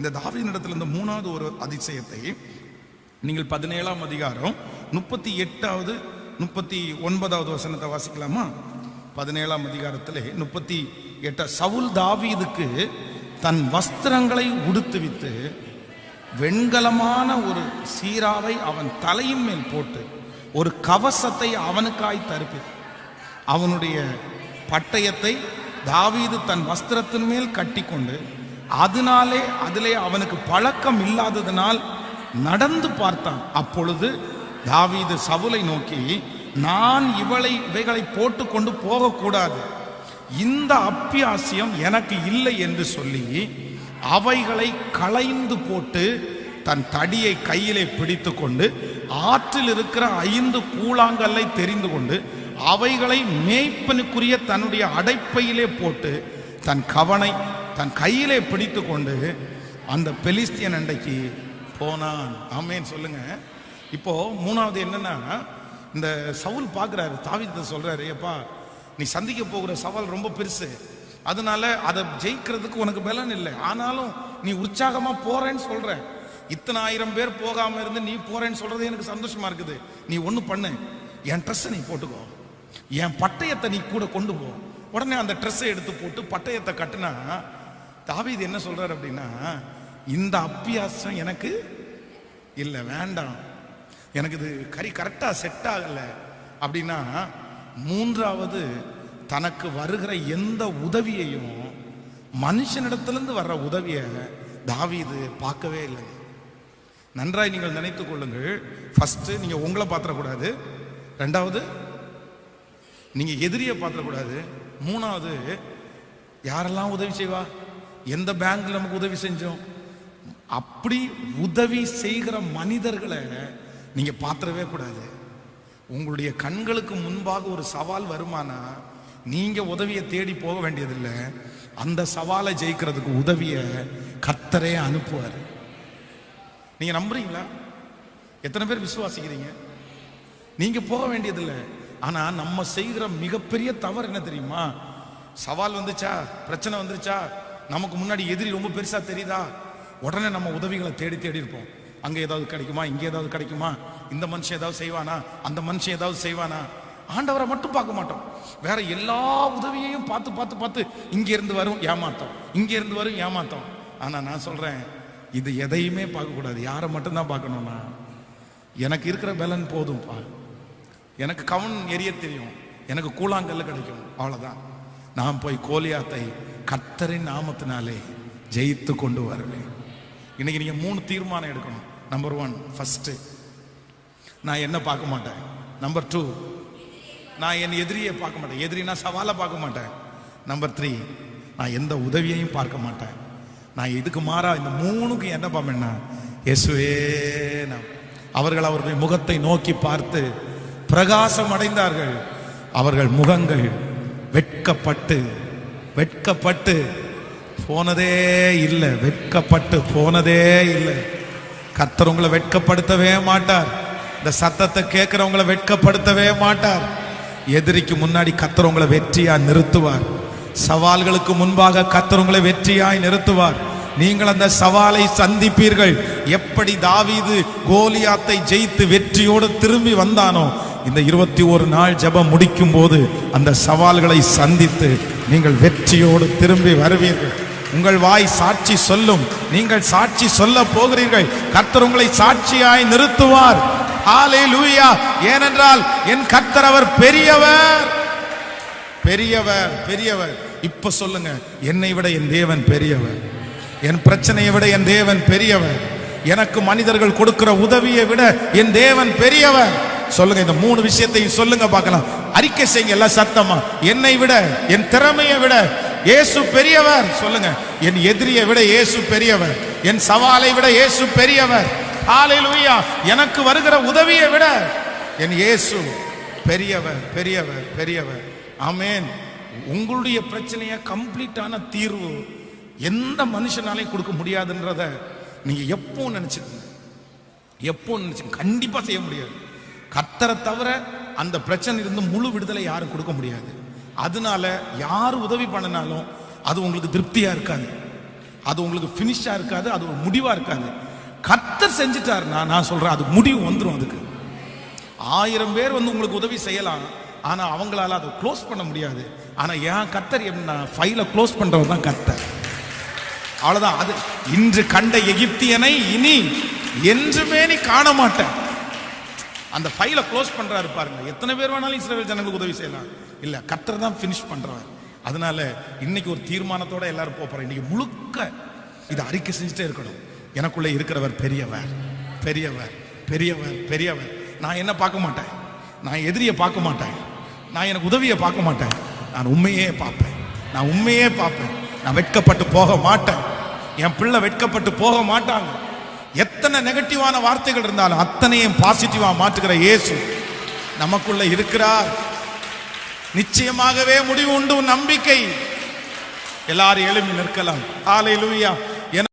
இந்த தாவீதினிடத்தில் இந்த மூணாவது ஒரு அதிசயத்தை நீங்கள் பதினேழாம் அதிகாரம் முப்பத்தி எட்டாவது முப்பத்தி ஒன்பதாவது வசனத்தை வாசிக்கலாமா? பதினேழாம் அதிகாரத்திலே முப்பத்தி எட்ட சவுல் தாவீதுக்கு தன் வஸ்திரங்களை உடுத்துவித்து வெண்கலமான ஒரு சீராவை அவன் தலையின் மேல் போட்டு ஒரு கவசத்தை அவனுக்காய் தருப்பித்து அவனுடைய பட்டயத்தை தாவீது தன் வஸ்திரத்தின் மேல் கட்டிக்கொண்டு அதனாலே அதிலே அவனுக்கு பழக்கம் இல்லாததினால் நடந்து பார்த்தான். அப்பொழுது தாவீது சவுலை நோக்கி நான் இவளை இவைகளை போட்டு கொண்டு போகக்கூடாது. இந்த அப்பியாசியம் எனக்கு இல்லை என்று சொல்லி அவைகளை களைந்து போட்டு தன் தடியை கையிலே பிடித்து கொண்டு ஆற்றில் இருக்கிற ஐந்து கூழாங்கல்லை தெரிந்து கொண்டு அவைகளை மேய்ப்பனுக்குரிய தன்னுடைய அடைப்பையிலே போட்டு தன் கவனை தன் கையிலே பிடித்து கொண்டு அந்த பெலிஸ்தியன் அண்டைக்கு போனான். ஆமேன்னு சொல்லுங்க. இப்போ மூணாவது என்னன்னா இந்த சவுல் பார்க்குறாரு தாவீதை சொல்றாரு ஏப்பா நீ சந்திக்க போகிற சவால் ரொம்ப பெருசு. அதனால அதை ஜெயிக்கிறதுக்கு உனக்கு பலன் இல்லை. ஆனாலும் நீ உற்சாகமா போறேன்னு சொல்ற. இத்தனை ஆயிரம் பேர் போகாம இருந்து நீ போறேன்னு சொல்றது எனக்கு சந்தோஷமா இருக்குது. நீ ஒண்ணு பண்ணு. என் ட்ரெஸ்ஸை நீ போட்டுக்கோ. என் பட்டயத்தை நீ கூட கொண்டு போ. உடனே அந்த ட்ரெஸ்ஸை எடுத்து போட்டு பட்டயத்தை கட்டினா தாவீது என்ன சொல்றாரு அப்படின்னா இந்த அப்பியாசம் எனக்கு இல்லை வேண்டாம். எனக்கு இது கறி கரெக்டாக செட் ஆகலை. அப்படின்னா மூன்றாவது தனக்கு வருகிற எந்த உதவியையும் மனுஷனிடத்திலிருந்து வர்ற உதவியை தாவீது பார்க்கவே இல்லை. நன்றாய் நீங்கள் நினைத்து கொள்ளுங்கள். ஃபஸ்ட்டு நீங்கள் உங்களை பாத்திரக்கூடாது ரெண்டாவது நீங்கள் எதிரியை பாத்திரக்கூடாது மூணாவது யாரெல்லாம் உதவி செய்வா? எந்த பேங்க்ல நமக்கு உதவி செஞ்சோம்? அப்படி உதவி செய்கிற மனிதர்களை நீங்க பாத்திரவே கூடாது. உங்களுடைய கண்களுக்கு முன்பாக ஒரு சவால் வருமானா நீங்க உதவியை தேடி போக வேண்டியதில்லை. அந்த சவாலை ஜெயிக்கிறதுக்கு உதவியை கத்தரே அனுப்புவார். நீங்க நம்புறீங்களா? எத்தனை பேர் விசுவாசிக்கிறீங்க? நீங்க போக வேண்டியதில்லை. ஆனா நம்ம செய்கிற மிகப்பெரிய தவறு என்ன தெரியுமா? சவால் வந்துச்சா? பிரச்சனை வந்துருச்சா? நமக்கு முன்னாடி எதிரி ரொம்ப பெருசா தெரியுதா? உடனே நம்ம உதவிகளை தேடி தேடி இருப்போம். அங்க ஏதாவது கிடைக்குமா? இங்க ஏதாவது கிடைக்குமா? இந்த மனுஷன் ஏதாவது செய்வானா? அந்த மனுஷன் ஏதாவது செய்வானா? ஆண்டவரை மட்டும் பார்க்க மாட்டோம். வேற எல்லா உதவியையும் பார்த்து பார்த்து பார்த்து இங்க இருந்து வரும் ஏமாத்தம். இங்க இருந்து வரும் ஏமாத்தம். ஆனா நான் சொல்றேன் இது எதையுமே பார்க்க கூடாது. யாரை மட்டும்தான் பார்க்கணும்னா? எனக்கு இருக்கிற பலன் போதும்ப்பா. எனக்கு கவன் எரிய தெரியும். எனக்கு கூழாங்கல்ல கிடைக்கும். அவ்வளவுதான். நான் போய் கோலியாத்தை கத்தரின் நாமத்தினாலே ஜெயித்து கொண்டு வருவேன். இன்னைக்கு நீங்க மூணு தீர்மானம் எடுக்கணும். நம்பர் ஒன் ஃபஸ்ட்டு நான் என்ன பார்க்க மாட்டேன்? நம்பர் டூ நான் என் எதிரியை பார்க்க மாட்டேன். எதிரி நான் சவாலை பார்க்க மாட்டேன். நம்பர் த்ரீ நான் எந்த உதவியையும் பார்க்க மாட்டேன். நான் இதுக்கு மாறா இந்த மூணுக்கு என்ன பார்ப்பேன்னா இயேசுவே நான் அவர்கள் அவருடைய முகத்தை நோக்கி பார்த்து பிரகாசம் அடைந்தார்கள். அவர்கள் முகங்கள் வெட்கப்பட்டு வெட்கப்பட்டு போனதே இல்லை. வெட்கப்பட்டு போனதே இல்லை. கத்தர் உங்களை வெட்கப்படுத்தவே மாட்டார். இந்த சத்தத்தை கேட்குறவங்களை வெட்கப்படுத்தவே மாட்டார். எதிரிக்கு முன்னாடி கத்தர் உங்களை வெற்றியா நிறுத்துவார். சவால்களுக்கு முன்பாக கர்த்தர் உங்களை வெற்றியாய் நிறுத்துவார். நீங்கள் அந்த சவாலை சந்திப்பீர்கள். எப்படி தாவீது கோலியாத்தை ஜெயித்து வெற்றியோடு திரும்பி வந்தானோ இந்த இருபத்தி ஒரு நாள் ஜெபம் முடிக்கும் போது அந்த சவால்களை சந்தித்து நீங்கள் வெற்றியோடு திரும்பி வருவீர்கள். உங்கள் வாய் சாட்சி சொல்லும். நீங்கள் சாட்சி சொல்ல போகிறீர்கள். கர்த்தர் உங்களை சாட்சியாய் நிறுத்துவார். ஏனென்றால் என் கர்த்தர் அவர் பெரியவர். பெரியவர் பெரியவர். இப்ப சொல்லுங்க. என்னை விட என் தேவன் பெரியவர். என் பிரச்சனையை விட என் தேவன் பெரியவர். எனக்கு மனிதர்கள் கொடுக்கிற உதவியை விட என் தேவன் பெரியவர். சொல்லுங்க இந்த மூணு விஷயத்தையும் சொல்லுங்க பார்க்கலாம். அறிக்கை செய்யுங்க எல்லாம் சத்தமா. என்னை விட என் திறமையை விட இயேசு பெரியவர். சொல்லுங்க என் எதிரியை விட இயேசு பெரியவர். என் சவாலை விட இயேசு பெரியவர். ஆலையிலுயா எனக்கு வருகிற உதவியை விட என் இயேசு பெரியவர் பெரியவர் பெரியவர். ஆமேன் உங்களுடைய பிரச்சனைய கம்ப்ளீட்டான தீர்வு எந்த மனுஷனாலையும் கொடுக்க முடியாதுன்றத நீங்க எப்போ நினைச்சுக்கோங்க. எப்போ நினைச்சு கண்டிப்பா செய்ய முடியாது. கத்தரை தவிர அந்த பிரச்சனை இருந்து முழு விடுதலை யாரும் கொடுக்க முடியாது. அதனால யார் உதவி பண்ணினாலும் அது உங்களுக்கு திருப்தியா இருக்காது. அது உங்களுக்கு ஃபினிஷாக இருக்காது அது ஒரு முடிவா இருக்காது. கத்தர் செஞ்சுட்டாருன்னா நான் சொல்றேன் அது முடிவு வந்துடும் அதுக்கு. ஆயிரம் பேர் வந்து உங்களுக்கு உதவி செய்யலாம் ஆனா அவங்களால அதை க்ளோஸ் பண்ண முடியாது. ஆனா என் கத்தர் என்ன ஃபைலை க்ளோஸ் பண்றவர் தான் கத்தர் அவ்வளவுதான். அது இன்று கண்ட எகிப்தியனை இனி என்றுமே நீ காண மாட்டேன் அந்த ஃபைலை க்ளோஸ் பண்ணுறாரு பாருங்க. எத்தனை பேர் வேணாலும் இஸ்ரேல் ஜனங்களுக்கு உதவி செய்யலாம். இல்லை கத்தர் தான் ஃபினிஷ் பண்ணுறவன் அதனால இன்னைக்கு ஒரு தீர்மானத்தோட எல்லாரும் போகிறோம் இன்னைக்கு முழுக்க இதை அறிக்கை செஞ்சுட்டே இருக்கணும். எனக்குள்ளே இருக்கிறவர் பெரியவர் பெரியவர் பெரியவர் பெரியவர். நான் என்ன பார்க்க மாட்டேன்? நான் எதிரியை பார்க்க மாட்டேன். நான் எனக்கு உதவியை பார்க்க மாட்டேன். நான் உண்மையே பார்ப்பேன். நான் உண்மையே பார்ப்பேன். நான் வெட்கப்பட்டு போக மாட்டேன். என் பிள்ளை வெட்கப்பட்டு போக மாட்டாங்க. எத்தனை நெகட்டிவான வார்த்தைகள் இருந்தாலும் அத்தனையும் பாசிட்டிவா மாற்றுகிற இயேசு நமக்குள்ள இருக்கிறார். நிச்சயமாகவே முடிவு உண்டு நம்பிக்கை. எல்லாரும் எழுப்பி நிற்கலாம். ஹalleluya